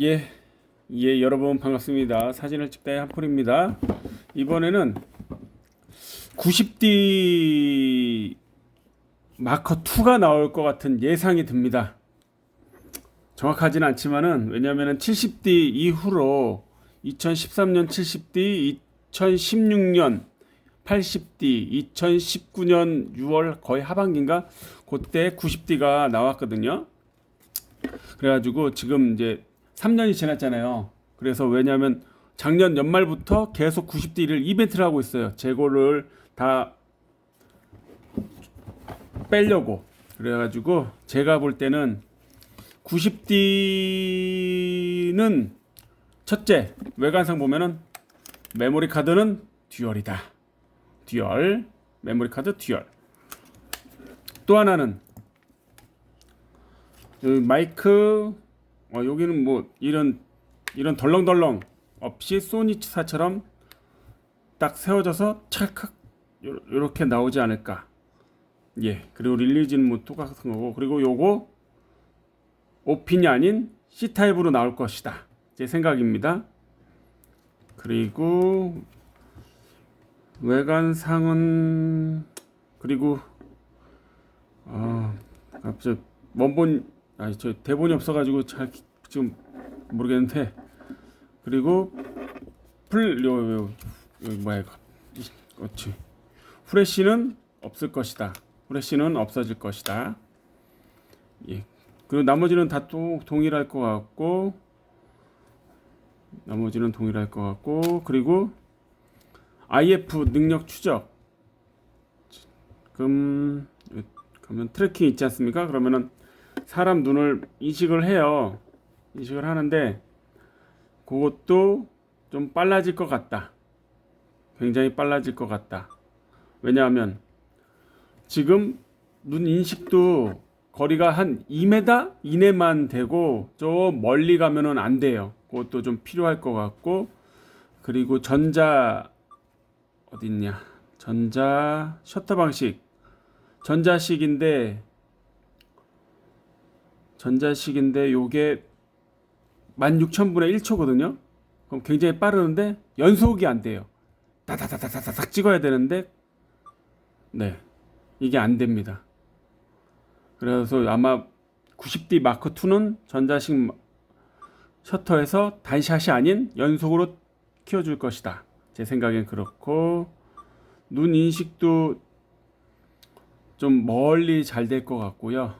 예, 예, 여러분 반갑습니다. 사진을 찍다의 한풀입니다. 이번에는 90D 마커 2가 나올 것 같은 예상이 듭니다. 정확하진 않지만은 왜냐하면 70D 이후로 2013년 70D, 2016년 80D, 2019년 6월 거의 하반기인가 그때 90D가 나왔거든요. 그래가지고 지금 이제 3년이 지났잖아요. 그래서 왜냐하면 작년 연말부터 계속 90D를 이벤트를 하고 있어요. 재고를 다 빼려고. 그래가지고 제가 볼 때는 90D는 첫째 외관상 보면은 메모리 카드는 듀얼이다. 듀얼 메모리 카드 듀얼. 또 하나는 마이크 어, 여기는 뭐 이런 이런 덜렁덜렁 없이 소니차처럼 딱 세워져서 찰칵 요- 요렇게 나오지 않을까. 예. 그리고 릴리즈는 뭐 똑같은 거고 그리고 요거 오핀이 아닌 C 타입으로 나올 것이다. 제 생각입니다. 그리고 외관상은 그리고 아 갑자기 원본 아니 저 대본이 없어가지고 잘 기- 지금 모르겠는데 그리고 풀 요, 요, 요 뭐야 그렇지 후레쉬는 없을 것이다. 후레쉬는 없어질 것이다. 예. 그리고 나머지는 다 또 동일할 것 같고 나머지는 동일할 것 같고 그리고 IF 능력 추적. 그럼 그러면 트래킹 있지 않습니까? 그러면은 사람 눈을 인식을 해요. 인식을 하는데 그것도 좀 빨라질 것 같다. 굉장히 빨라질 것 같다. 왜냐하면 지금 눈 인식도 거리가 한 2m 이내만 되고 저 멀리 가면은 안 돼요. 그것도 좀 필요할 것 같고 그리고 전자 어디 있냐? 전자 셔터 방식 전자식인데 전자식인데 요게 16,000분의 1초거든요. 그럼 굉장히 빠르는데 연속이 안 돼요. 다다다다다닥 찍어야 되는데 네. 이게 안 됩니다. 그래서 아마 90D 마크 2는 전자식 마- 셔터에서 단샷이 아닌 연속으로 키워 줄 것이다. 제 생각엔 그렇고 눈 인식도 좀 멀리 잘 될 것 같고요.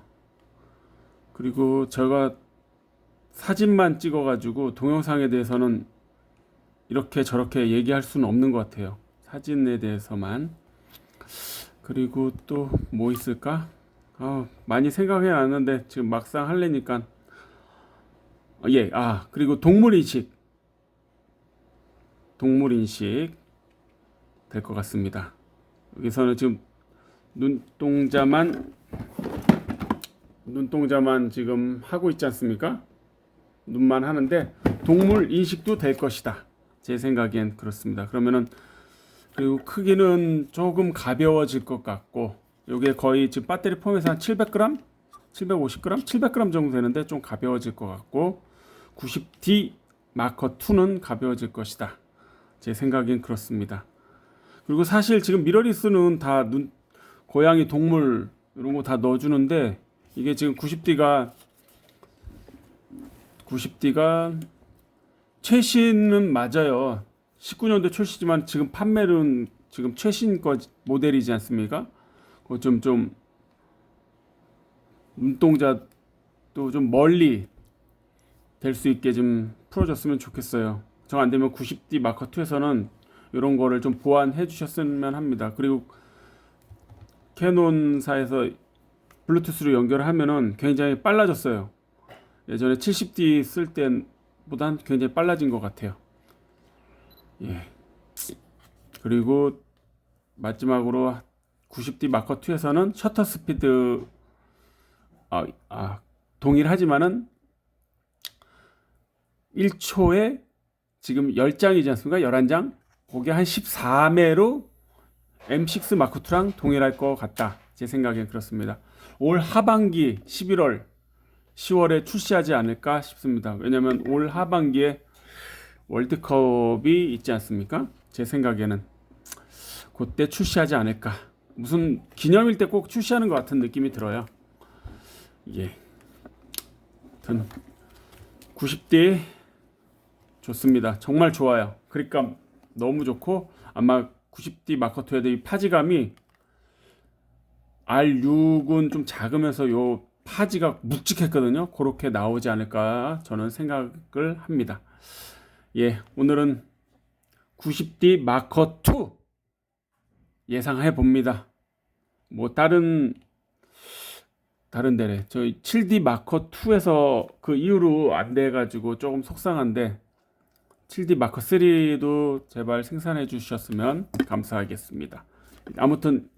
그리고 제가 사진만 찍어가지고 동영상에 대해서는 이렇게 저렇게 얘기할 수는 없는 것 같아요. 사진에 대해서만. 그리고 또 뭐 있을까? 아, 많이 생각해 놨는데 지금 막상 할래니까. 어, 예, 아, 그리고 동물 인식. 동물 인식 될 것 같습니다. 여기서는 지금 눈동자만 눈동자만 지금 하고 있지 않습니까? 눈만 하는데 동물 인식도 될 것이다. 제 생각엔 그렇습니다. 그러면은 그리고 크기는 조금 가벼워질 것 같고 이게 거의 지금 배터리 폼에서 한 700g, 750g, 700g 정도 되는데 좀 가벼워질 것 같고 90D 마커 2는 가벼워질 것이다. 제 생각엔 그렇습니다. 그리고 사실 지금 미러리스는 다 눈 고양이 동물 이런 거 다 넣어주는데 이게 지금 90D가 90D가 최신은 맞아요. 19년도 출시지만 지금 판매는 지금 최신 거 모델이지 않습니까? 그거 좀 좀 눈동자도 좀 멀리 될 수 있게 좀 풀어줬으면 좋겠어요. 정 안 되면 90D 마커 2에서는 이런 거를 좀 보완해 주셨으면 합니다. 그리고 캐논사에서 블루투스로 연결을 하면은 굉장히 빨라졌어요. 예전에 70D 쓸 때보단 굉장히 빨라진 것 같아요. 예. 그리고 마지막으로 90D 마커 2에서는 셔터 스피드 아, 아 동일하지만은 1초에 지금 10장이지 않습니까? 11장. 그게 한 14매로 M6 마크 2랑 동일할 것 같다. 제 생각엔 그렇습니다. 올 하반기 11월 10월에 출시하지 않을까 싶습니다. 왜냐면 올 하반기에 월드컵이 있지 않습니까? 제 생각에는 그때 출시하지 않을까. 무슨 기념일 때 꼭 출시하는 것 같은 느낌이 들어요. 예. 하여튼 90D 좋습니다. 정말 좋아요. 그립감 너무 좋고 아마 90D 마커2의 이 파지감이 R6은 좀 작으면서 요 파지가 묵직했거든요. 그렇게 나오지 않을까 저는 생각을 합니다. 예, 오늘은 90D 마커 2 예상해 봅니다. 뭐 다른 다른 데래 저희 7D 마커 2에서 그 이후로 안 돼 가지고 조금 속상한데 7D 마커 3도 제발 생산해 주셨으면 감사하겠습니다. 아무튼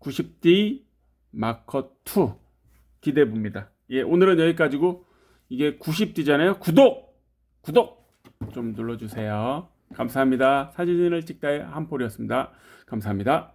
90D 마커 2 기대해 봅니다. 예, 오늘은 여기까지고 이게 90D잖아요. 구독! 구독! 좀 눌러주세요. 감사합니다. 사진을 찍다의 한폴이었습니다. 감사합니다.